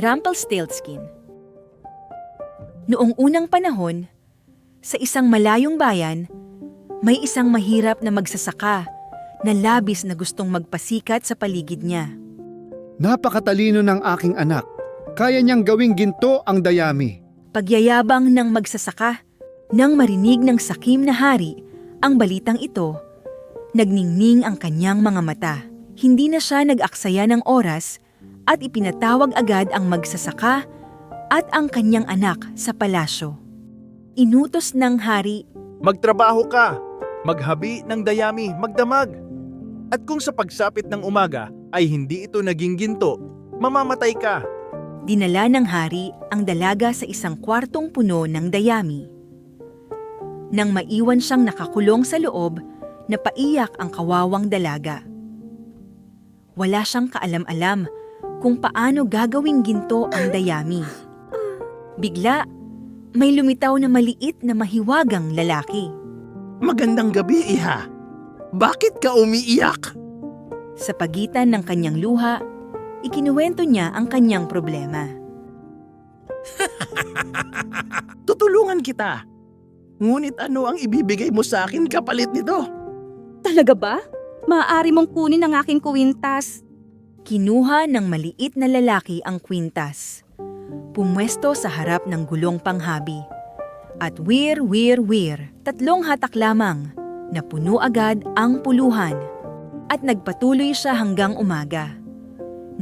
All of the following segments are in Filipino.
Rumpelstiltskin Noong unang panahon, sa isang malayong bayan, may isang mahirap na magsasaka na labis na gustong magpasikat sa paligid niya. Napakatalino ng aking anak. Kaya niyang gawing ginto ang dayami. Pagyayabang ng magsasaka, nang marinig ng sakim na hari ang balitang ito, nagningning ang kanyang mga mata. Hindi na siya nag-aksaya ng oras at ipinatawag agad ang magsasaka at ang kanyang anak sa palasyo. Inutos ng hari Magtrabaho ka, maghabi ng dayami, magdamag. At kung sa pagsapit ng umaga ay hindi ito naging ginto, mamamatay ka. Dinala ng hari ang dalaga sa isang kwartong puno ng dayami. Nang maiwan siyang nakakulong sa loob, napaiyak ang kawawang dalaga. Wala siyang kaalam-alam kung paano gagawing ginto ang dayami. Bigla, may lumitaw na maliit na mahiwagang lalaki. Magandang gabi, Iha. Bakit ka umiiyak? Sa pagitan ng kanyang luha, ikinuwento niya ang kanyang problema. Tutulungan kita. Ngunit ano ang ibibigay mo sa akin kapalit nito? Talaga ba? Maaari mong kunin ang aking kuwintas. Kinuha ng maliit na lalaki ang kwintas. Pumwesto sa harap ng gulong panghabi. At wir, wir, wir, tatlong hatak lamang, na puno agad ang puluhan. At nagpatuloy siya hanggang umaga.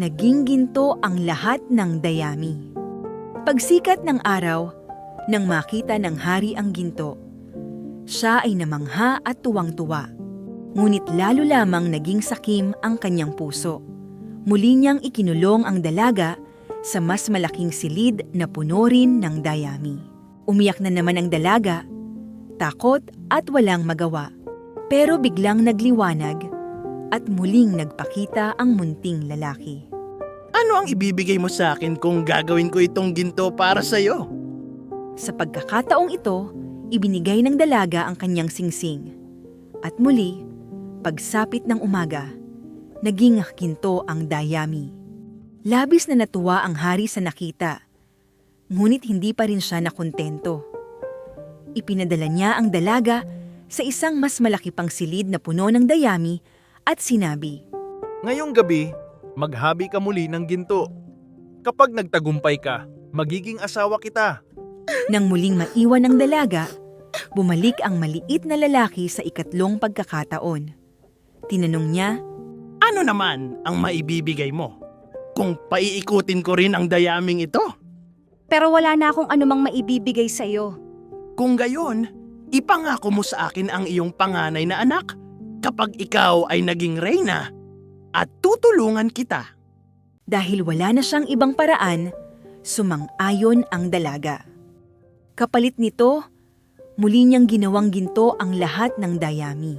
Naging ginto ang lahat ng dayami. Pagsikat ng araw, nang makita ng hari ang ginto, siya ay namangha at tuwang-tuwa. Ngunit lalo lamang naging sakim ang kanyang puso. Muli niyang ikinulong ang dalaga sa mas malaking silid na puno rin ng dayami. Umiyak na naman ang dalaga, takot at walang magawa. Pero biglang nagliwanag at muling nagpakita ang munting lalaki. Ano ang ibibigay mo sa akin kung gagawin ko itong ginto para sa'yo? Sa pagkakataong ito, ibinigay ng dalaga ang kanyang singsing. At muli, pagsapit ng umaga, naging ginto ang dayami. Labis na natuwa ang hari sa nakita, ngunit hindi pa rin siya nakontento. Ipinadala niya ang dalaga sa isang mas malaki pang silid na puno ng dayami at sinabi, Ngayong gabi, maghabi ka muli ng ginto. Kapag nagtagumpay ka, magiging asawa kita. Nang muling maiwan ang dalaga, bumalik ang maliit na lalaki sa ikatlong pagkakataon. Tinanong niya, Ano naman ang maibibigay mo? Kung paiikutin ko rin ang dayaming ito? Pero wala na akong anumang maibibigay sa iyo. Kung gayon, ipangako mo sa akin ang iyong panganay na anak kapag ikaw ay naging reyna at tutulungan kita. Dahil wala na siyang ibang paraan, sumang-ayon ang dalaga. Kapalit nito, muli niyang ginawang ginto ang lahat ng dayami.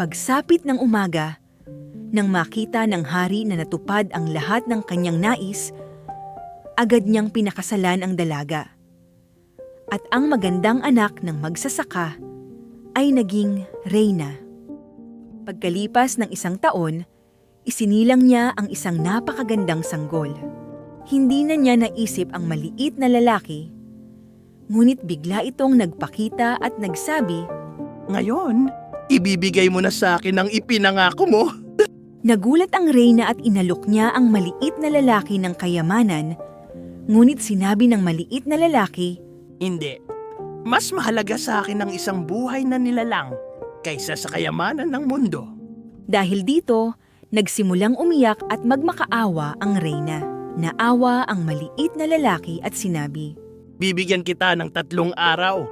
Pagsapit ng umaga, nang makita ng hari na natupad ang lahat ng kanyang nais, agad niyang pinakasalan ang dalaga. At ang magandang anak ng magsasaka ay naging reyna. Pagkalipas ng isang taon, isinilang niya ang isang napakagandang sanggol. Hindi na niya naisip ang maliit na lalaki, ngunit bigla itong nagpakita at nagsabi, Ngayon, ibibigay mo na sa akin ang ipinangako mo. Nagulat ang reyna at inalok niya ang maliit na lalaki ng kayamanan, ngunit sinabi ng maliit na lalaki, Hindi. Mas mahalaga sa akin ang isang buhay na nilalang kaysa sa kayamanan ng mundo. Dahil dito, nagsimulang umiyak at magmakaawa ang reyna. Naawa ang maliit na lalaki at sinabi, Bibigyan kita ng tatlong araw.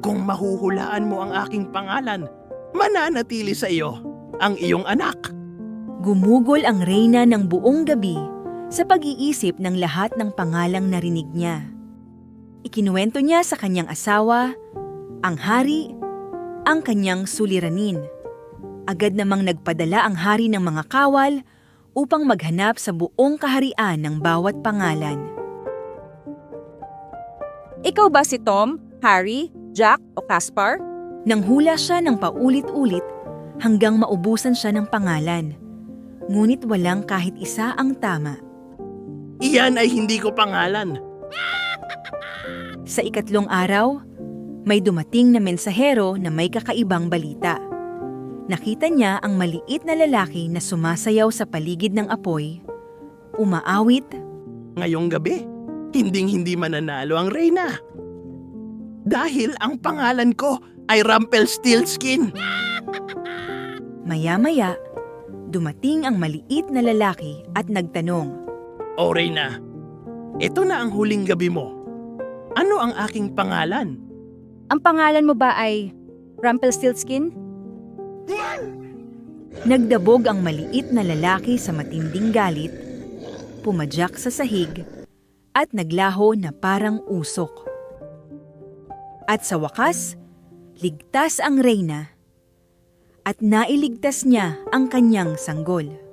Kung mahuhulaan mo ang aking pangalan, mananatili sa iyo ang iyong anak. Gumugol ang reyna ng buong gabi sa pag-iisip ng lahat ng pangalang narinig niya. Ikinuwento niya sa kanyang asawa, ang hari, ang kanyang suliranin. Agad namang nagpadala ang hari ng mga kawal upang maghanap sa buong kaharian ng bawat pangalan. Ikaw ba si Tom, Harry, Jack o Caspar? Nang hula siya ng paulit-ulit hanggang maubusan siya ng pangalan. Ngunit walang kahit isa ang tama. Iyan ay hindi ko pangalan. Sa ikatlong araw, may dumating na mensahero na may kakaibang balita. Nakita niya ang maliit na lalaki na sumasayaw sa paligid ng apoy, umaawit Ngayong gabi, hinding-hindi mananalo ang Reyna. Dahil ang pangalan ko ay Rumpelstiltskin. Maya-maya, dumating ang maliit na lalaki at nagtanong, O Reyna, ito na ang huling gabi mo. Ano ang aking pangalan? Ang pangalan mo ba ay Rumpelstiltskin? Nagdabog ang maliit na lalaki sa matinding galit, pumadyak sa sahig, at naglaho na parang usok. At sa wakas, ligtas ang reyna at nailigtas niya ang kanyang sanggol.